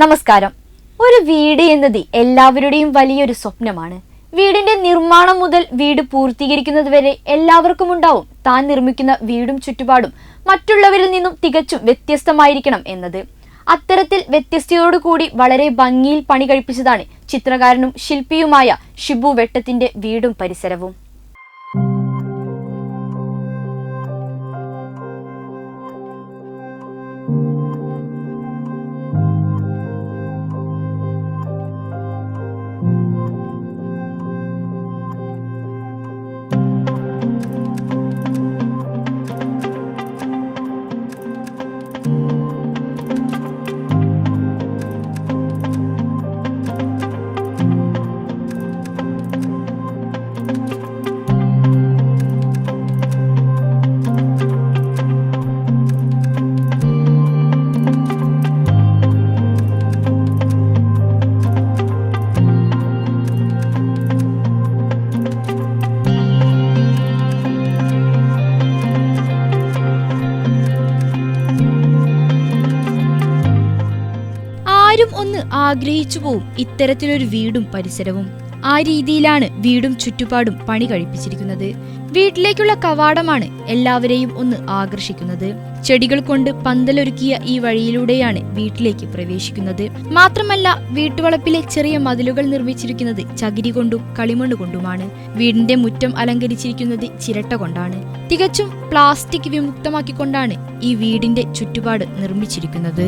നമസ്കാരം. ഒരു വീട് എന്നത് എല്ലാവരുടെയും വലിയൊരു സ്വപ്നമാണ്. വീടിന്റെ നിർമ്മാണം മുതൽ വീട് പൂർത്തീകരിക്കുന്നത് വരെ എല്ലാവർക്കും ഉണ്ടാവും. താൻ നിർമ്മിക്കുന്ന വീടും ചുറ്റുപാടും മറ്റുള്ളവരിൽ നിന്നും തികച്ചും വ്യത്യസ്തമായിരിക്കണം എന്നത്. അത്തരത്തിൽ വ്യത്യസ്തയോടുകൂടി വളരെ ഭംഗിയിൽ പണി കഴിപ്പിച്ചതാണ് ചിത്രകാരനും ശില്പിയുമായ ഷിബു വെട്ടത്തിന്റെ വീടും പരിസരവും. ആഗ്രഹിച്ചു പോവും ഇത്തരത്തിലൊരു വീടും പരിസരവും. ആ രീതിയിലാണ് വീടും ചുറ്റുപാടും പണി കഴിപ്പിച്ചിരിക്കുന്നത്. വീട്ടിലേക്കുള്ള കവാടമാണ് എല്ലാവരെയും ഒന്ന് ആകർഷിക്കുന്നത്. ചെടികൾ കൊണ്ട് പന്തലൊരുക്കിയ ഈ വഴിയിലൂടെയാണ് വീട്ടിലേക്ക് പ്രവേശിക്കുന്നത്. മാത്രമല്ല വീട്ടുവളപ്പിലെ ചെറിയ മതിലുകൾ നിർമ്മിച്ചിരിക്കുന്നത് ചകിരി കൊണ്ടും കളിമണ്ണ് കൊണ്ടുമാണ്. വീടിന്റെ മുറ്റം അലങ്കരിച്ചിരിക്കുന്നത് ചിരട്ട കൊണ്ടാണ്. തികച്ചും പ്ലാസ്റ്റിക് വിമുക്തമാക്കിക്കൊണ്ടാണ് ഈ വീടിന്റെ ചുറ്റുപാട് നിർമ്മിച്ചിരിക്കുന്നത്.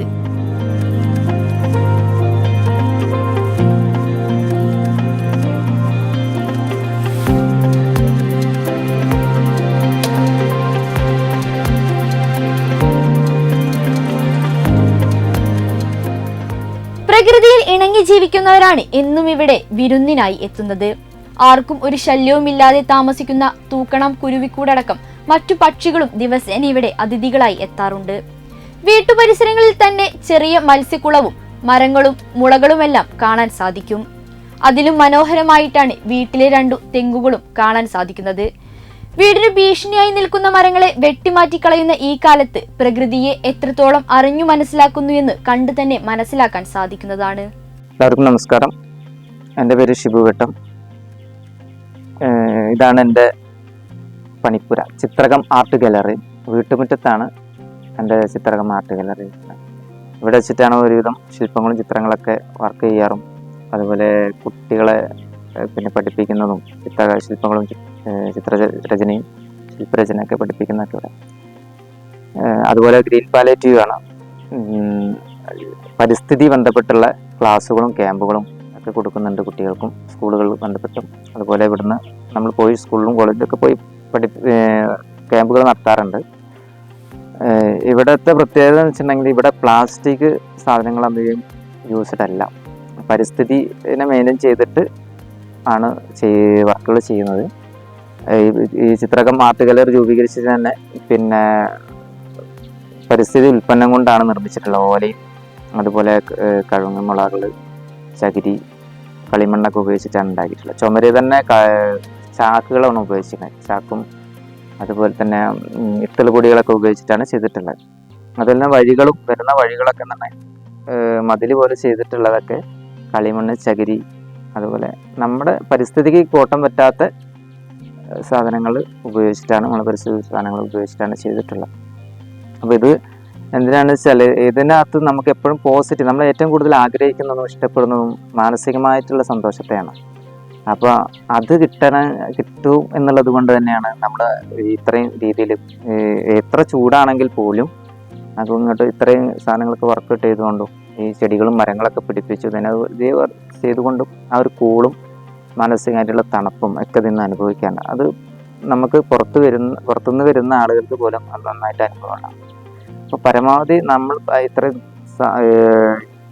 പ്രകൃതിയിൽ ഇണങ്ങി ജീവിക്കുന്നവരാണ് എന്നും ഇവിടെ വിരുന്നിനായി എത്തുന്നത്. ആർക്കും ഒരു ശല്യവുമില്ലാതെ താമസിക്കുന്ന തൂക്കണം കുരുവിക്കൂടടക്കം മറ്റു പക്ഷികളും ദിവസേന ഇവിടെ അതിഥികളായി എത്താറുണ്ട്. വീട്ടുപരിസരങ്ങളിൽ തന്നെ ചെറിയ മത്സ്യക്കുളവും മരങ്ങളും മുളകളുമെല്ലാം കാണാൻ സാധിക്കും. അതിലും മനോഹരമായിട്ടാണ് വീട്ടിലെ രണ്ടു തെങ്ങുകളും കാണാൻ സാധിക്കുന്നത്. വീടിന് ഭീഷണിയായി നിൽക്കുന്ന മരങ്ങളെ വെട്ടിമാറ്റിക്കളയുന്ന ഈ കാലത്ത് പ്രകൃതിയെ എത്രത്തോളം അറിഞ്ഞു മനസ്സിലാക്കുന്നു എന്ന് കണ്ടു തന്നെ മനസ്സിലാക്കാൻ സാധിക്കുന്നതാണ്. എല്ലാവർക്കും നമസ്കാരം. എന്റെ പേര് ഷിബു വെട്ടം. ഇതാണ് എന്റെ പണിപ്പുര. ചിത്രകം ആർട്ട് ഗാലറി. വീട്ടുമുറ്റത്താണ് എന്റെ ചിത്രകം ആർട്ട് ഗാലറി. ഇവിടെ വെച്ചിട്ടാണ് ഒരുവിധം ശില്പങ്ങളും ചിത്രങ്ങളൊക്കെ വർക്ക് ചെയ്യാറും. അതുപോലെ കുട്ടികളെ പിന്നെ പഠിപ്പിക്കുന്നതും ചിത്ര ശില്പങ്ങളും ചിത്ര രചനയും ശില്പരചനയൊക്കെ പഠിപ്പിക്കുന്നതൊക്കെ ഇവിടെ. അതുപോലെ ഗ്രീൻ പാലേറ്റീവ് ആണ്. പരിസ്ഥിതി ബന്ധപ്പെട്ടുള്ള ക്ലാസ്സുകളും ക്യാമ്പുകളും ഒക്കെ കൊടുക്കുന്നുണ്ട് കുട്ടികൾക്കും സ്കൂളുകളിൽ ബന്ധപ്പെട്ടും. അതുപോലെ ഇവിടുന്ന് നമ്മൾ പോയി സ്കൂളിലും കോളേജിലൊക്കെ പോയി പഠി ക്യാമ്പുകൾ നടത്താറുണ്ട്. ഇവിടുത്തെ പ്രത്യേകത എന്ന് വെച്ചിട്ടുണ്ടെങ്കിൽ ഇവിടെ പ്ലാസ്റ്റിക് സാധനങ്ങൾ അധികം യൂസ്ഡ് അല്ല. പരിസ്ഥിതിനെ മെയിന്റെയിൻ ചെയ്തിട്ട് ആണ് വർക്കുകൾ ചെയ്യുന്നത്. ഈ- ചിത്രകം ആർട്ട് ഗാലറി രൂപീകരിച്ചത് തന്നെ പിന്നെ പരിസ്ഥിതി ഉൽപ്പന്നം കൊണ്ടാണ് നിർമ്മിച്ചിട്ടുള്ളത്. ഓലയും അതുപോലെ കിഴങ്ങ് മുളകൾ ചകിരി കളിമണ്ണൊക്കെ ഉപയോഗിച്ചിട്ടാണ് ഉണ്ടാക്കിയിട്ടുള്ളത്. ചുമര് തന്നെ ചാക്കുകളാണ് ഉപയോഗിച്ചിരുന്നത്. ചാക്കും അതുപോലെ തന്നെ ഇത്തൽ പൊടികളൊക്കെ ഉപയോഗിച്ചിട്ടാണ് ചെയ്തിട്ടുള്ളത്. അതുപോലെ തന്നെ വഴികളും വരുന്ന വഴികളൊക്കെ തന്നെ മതിൽ പോലെ ചെയ്തിട്ടുള്ളതൊക്കെ കളിമണ്ണ് ചകിരി അതുപോലെ നമ്മുടെ പരിസ്ഥിതിക്ക് കോട്ടം പറ്റാത്ത സാധനങ്ങൾ ഉപയോഗിച്ചിട്ടാണ് നമ്മൾ പരിസ്ഥിതി സാധനങ്ങൾ ഉപയോഗിച്ചിട്ടാണ് ചെയ്തിട്ടുള്ളത്. അപ്പോൾ ഇത് എന്തിനാണെന്ന് വെച്ചാൽ ഇതിനകത്ത് നമുക്ക് എപ്പോഴും പോസിറ്റീവ് നമ്മൾ ഏറ്റവും കൂടുതൽ ആഗ്രഹിക്കുന്നതും ഇഷ്ടപ്പെടുന്നതും മാനസികമായിട്ടുള്ള സന്തോഷത്തെയാണ്. അപ്പോൾ അത് കിട്ടണ കിട്ടും എന്നുള്ളത് കൊണ്ട് തന്നെയാണ് നമ്മൾ ഇത്രയും രീതിയിൽ എത്ര ചൂടാണെങ്കിൽ പോലും നമുക്ക് ഇങ്ങോട്ട് ഇത്രയും സാധനങ്ങൾക്ക് വർക്ക് ചെയ്തുകൊണ്ടും ഈ ചെടികളും മരങ്ങളൊക്കെ പിടിപ്പിച്ചു തന്നെ ചെയ്തുകൊണ്ടും ആ ഒരു കൂളും മാനസികമായിട്ടുള്ള തണുപ്പും ഒക്കെ നിന്ന് അനുഭവിക്കാൻ അത് നമുക്ക് പുറത്ത് വരുന്ന പുറത്തുനിന്ന് വരുന്ന ആളുകൾക്ക് പോലും അത് നന്നായിട്ട് അനുഭവമാണ്. അപ്പോൾ പരമാവധി നമ്മൾ ഇത്ര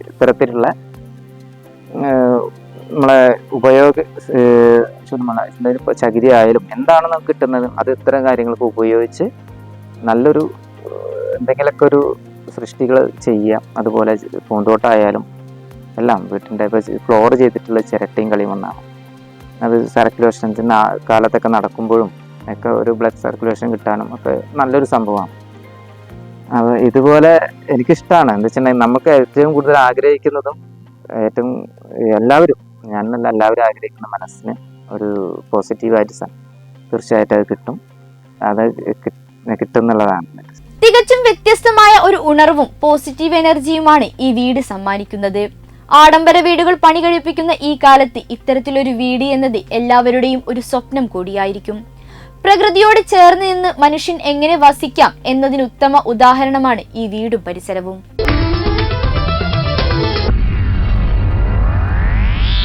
ഇത്തരത്തിലുള്ള നമ്മളെ ഉപയോഗ ഇപ്പോൾ ചകിരി ആയാലും എന്താണ് നമുക്ക് കിട്ടുന്നത് അത് ഇത്തരം കാര്യങ്ങൾക്ക് ഉപയോഗിച്ച് നല്ലൊരു എന്തെങ്കിലുമൊക്കെ ഒരു സൃഷ്ടികൾ ചെയ്യാം. അതുപോലെ പൂന്തോട്ടമായാലും എല്ലാം വീട്ടിന്റെ ഇപ്പോൾ ഫ്ലോർ ചെയ്തിട്ടുള്ള ചിരട്ടയും കളിമണ്ണാണ് അത് സർക്കുലേഷൻസിന് കാലത്തൊക്കെ നടക്കുമ്പോഴും ഒക്കെ ഒരു ബ്ലഡ് സർക്കുലേഷൻ കിട്ടാനും ഒക്കെ നല്ലൊരു സംഭവമാണ്. അത് ഇതുപോലെ എനിക്കിഷ്ടമാണ് എന്താ വെച്ചിട്ടുണ്ടെങ്കിൽ നമുക്ക് ഏറ്റവും കൂടുതൽ ആഗ്രഹിക്കുന്നതും ഏറ്റവും എല്ലാവരും ഞാനല്ല എല്ലാവരും ആഗ്രഹിക്കുന്ന മനസ്സിന് ഒരു പോസിറ്റീവ് ആയിട്ട് തീർച്ചയായിട്ടും അത് കിട്ടും. അത് കിട്ടുന്നുള്ളതാണ് തികച്ചും വ്യത്യസ്തമായ ഒരു ഉണർവും പോസിറ്റീവ് എനർജിയുമാണ് ഈ വീട് സമ്മാനിക്കുന്നത്. ആഡംബര വീടുകൾ പണി കഴിപ്പിക്കുന്ന ഈ കാലത്ത് ഇത്തരത്തിലൊരു വീട് എന്നത് എല്ലാവരുടെയും ഒരു സ്വപ്നം കൂടിയായിരിക്കും. പ്രകൃതിയോട് ചേർന്ന് നിന്ന് മനുഷ്യൻ എങ്ങനെ വസിക്കാം എന്നതിന് ഉത്തമ ഉദാഹരണമാണ് ഈ വീടും പരിസരവും.